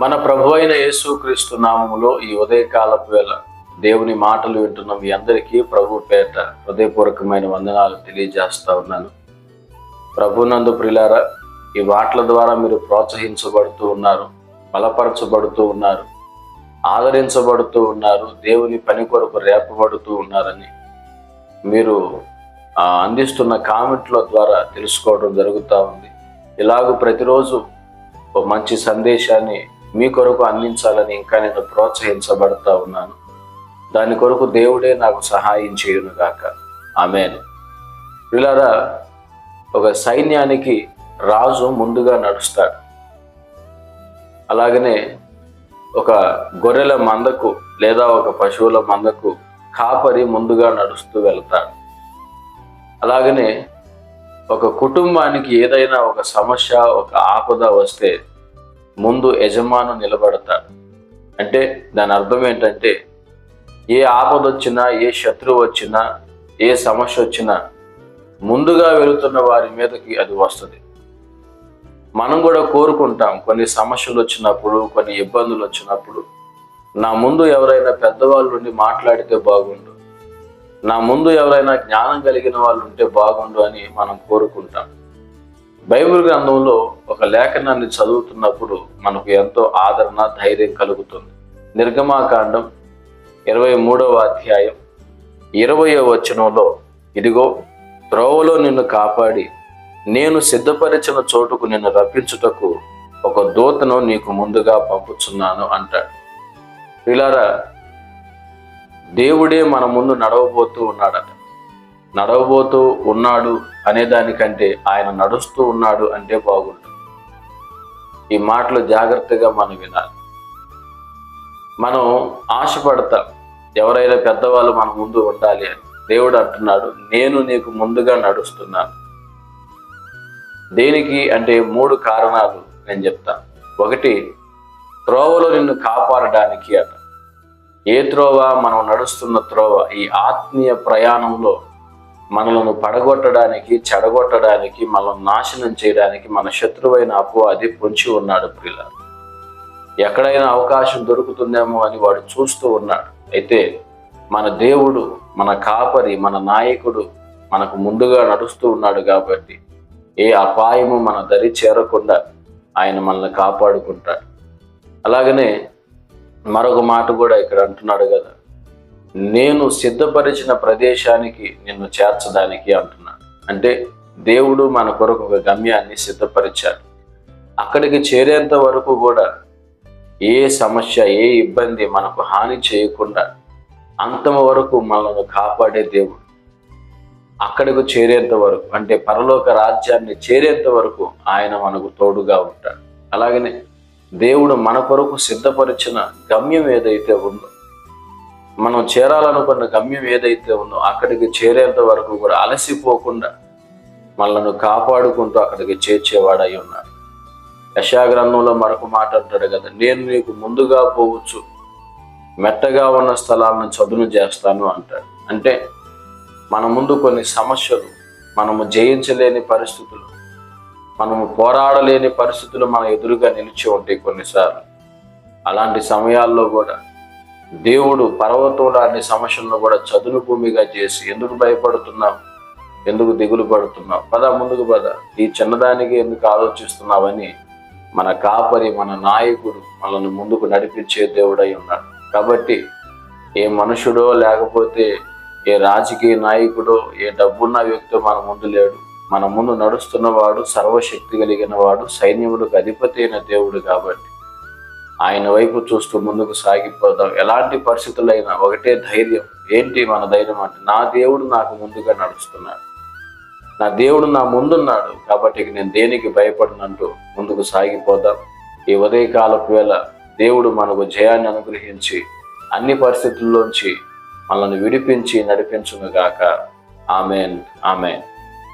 మన ప్రభు అయిన యేసుక్రీస్తు నామములో ఈ ఉదయకాలపు వేళ దేవుని మాటలు వింటున్న మీ అందరికీ ప్రభు పేట హృదయపూర్వకమైన వందనాలు తెలియజేస్తా ఉన్నాను. ప్రభునందు ప్రిలారా ఈ మాటల ద్వారా మీరు ప్రోత్సహించబడుతూ ఉన్నారు బలపరచబడుతూ ఉన్నారు ఆదరించబడుతూ ఉన్నారు దేవుని పని కొరకు రేపబడుతూ ఉన్నారని మీరు అందిస్తున్న కామెంట్ల ద్వారా తెలుసుకోవడం జరుగుతూ ఉంది. ఇలాగ ప్రతిరోజు ఒక మంచి సందేశాన్ని మీ కొరకు అందించాలని ఇంకా నేను ప్రోత్సహించబడతా ఉన్నాను. దాని కొరకు దేవుడే నాకు సహాయం చేయునుగాక ఆమెను ఆమెన్. పిల్లరా ఒక సైన్యానికి రాజు ముందుగా నడుస్తాడు. అలాగనే ఒక గొర్రెల మందకు లేదా ఒక పశువుల మందకు కాపరి ముందుగా నడుస్తూ వెళ్తాడు. అలాగనే ఒక కుటుంబానికి ఏదైనా ఒక సమస్య ఒక ఆపద వస్తే ముందు యజమాను నిలబడతాడు అంటే దాని అర్థం ఏంటంటే ఏ ఆపద వచ్చినా ఏ శత్రువు వచ్చినా ఏ సమస్య వచ్చినా ముందుగా వెళుతున్న వారి మీదకి అది వస్తుంది. మనం కూడా కోరుకుంటాం కొన్ని సమస్యలు వచ్చినప్పుడు కొన్ని ఇబ్బందులు వచ్చినప్పుడు నా ముందు ఎవరైనా పెద్దవాళ్ళు ఉండి మాట్లాడితే బాగుండు. నా ముందు ఎవరైనా జ్ఞానం కలిగిన వాళ్ళు ఉంటే బాగుండు అని మనం కోరుకుంటాం. బైబిల్ గ్రంథంలో ఒక లేఖనాన్ని చదువుతున్నప్పుడు మనకు ఎంతో ఆదరణ ధైర్యం కలుగుతుంది. నిర్గమాకాండం ఇరవై మూడవ అధ్యాయం ఇరవయో వచనంలో ఇదిగో త్రోవలో నిన్ను కాపాడి నేను సిద్ధపరిచిన చోటుకు నిన్ను రప్పించుటకు ఒక దూతను నీకు ముందుగా పంపుచున్నాను అంటాడు. పిల్లారా దేవుడే మన ముందు నడవబోతూ ఉన్నాడట. నడవబోతూ ఉన్నాడు అనే దానికంటే ఆయన నడుస్తూ ఉన్నాడు అంటే బాగుంటుంది. ఈ మాటలు జాగ్రత్తగా మనం వినాలి. మనం ఆశపడతాం ఎవరైనా పెద్దవాళ్ళు మన ముందు ఉండాలి అని. దేవుడు అంటున్నాడు నేను నీకు ముందుగా నడుస్తున్నాను. దేనికి అంటే మూడు కారణాలు నేను చెప్తాను ఒకటి త్రోవలో నిన్ను కాపాడడానికి అట. ఏ త్రోవ? మనం నడుస్తున్న త్రోవ. ఈ ఆత్మీయ ప్రయాణంలో మనలను పడగొట్టడానికి చెడగొట్టడానికి మనల్ని నాశనం చేయడానికి మన శత్రువైన అపవాది పొంచి ఉన్నాడు ప్రియుల ఎక్కడైనా అవకాశం దొరుకుతుందేమో అని వాడు చూస్తూ ఉన్నాడు. అయితే మన దేవుడు మన కాపరి మన నాయకుడు మనకు ముందుగా నడుస్తూ ఉన్నాడు కాబట్టి ఏ అపాయము మన దరి చేరకుండా ఆయన మనల్ని కాపాడుకుంటాడు. అలాగనే మరొక మాట కూడా ఇక్కడ అంటున్నాడు కదా. నేను సిద్ధపరిచిన ప్రదేశానికి నిన్ను చేర్చడానికి అంటున్నాడు అంటే దేవుడు మన కొరకు ఒక గమ్యాన్ని సిద్ధపరిచాడు. అక్కడికి చేరేంత వరకు కూడా ఏ సమస్య ఏ ఇబ్బంది మనకు హాని చేయకుండా అంతం వరకు మనల్ని కాపాడే దేవుడు. అక్కడికి చేరేంత వరకు అంటే పరలోక రాజ్యాన్ని చేరేంత వరకు ఆయన మనకు తోడుగా ఉంటాడు. అలాగనే దేవుడు మన కొరకు సిద్ధపరిచిన గమ్యం ఏదైతే ఉందో మనం చేరాలనుకున్న గమ్యం ఏదైతే ఉందో అక్కడికి చేరేంత వరకు కూడా అలసిపోకుండా మనల్ని కాపాడుకుంటూ అక్కడికి చేర్చేవాడై ఉన్నాడు. యశాగ్రంథంలో మరొక మాట అంటాడు కదా నేను నీకు ముందుగా పోవచ్చు మెట్టగా ఉన్న స్థలాలను చదును చేస్తాను అంటాడు. అంటే మన ముందు కొన్ని సమస్యలు మనము జయించలేని పరిస్థితులు మనము పోరాడలేని పరిస్థితులు మన ఎదురుగా నిలిచి ఉంటాయి కొన్నిసార్లు. అలాంటి సమయాల్లో కూడా దేవుడు పర్వతం లాంటి సమస్యలను కూడా చదును భూమిగా చేసి ఎందుకు భయపడుతున్నావు? ఎందుకు దిగులు పడుతున్నావు? పద ముందుకు పద. ఈ చిన్నదానికి ఎందుకు ఆలోచిస్తున్నావని మన కాపరి మన నాయకుడు మనల్ని ముందుకు నడిపించే దేవుడై ఉన్నాడు. కాబట్టి ఏ మనుషుడో లేకపోతే ఏ రాజకీయ నాయకుడో ఏ డబ్బున్న వ్యక్తి మన ముందు లేడు. మన ముందు నడుస్తున్నవాడు సర్వశక్తి కలిగిన వాడు సైన్యములకు అధిపతి అయిన దేవుడు కాబట్టి ఆయన వైపు చూస్తూ ముందుకు సాగిపోదాం. ఎలాంటి పరిస్థితులైనా ఒకటే ధైర్యం. ఏంటి మన ధైర్యం అంటే నా దేవుడు నాకు ముందుగా నడుస్తున్నాడు. నా దేవుడు నా ముందున్నాడు కాబట్టి నేను దేనికి భయపడినంటూ ముందుకు సాగిపోదాం. ఈ ఉదయకాలపు వేళ దేవుడు మనకు జయాన్ని అనుగ్రహించి అన్ని పరిస్థితుల్లోంచి మనల్ని విడిపించి నడిపించునుగాక ఆమెన్. ఆమెన్.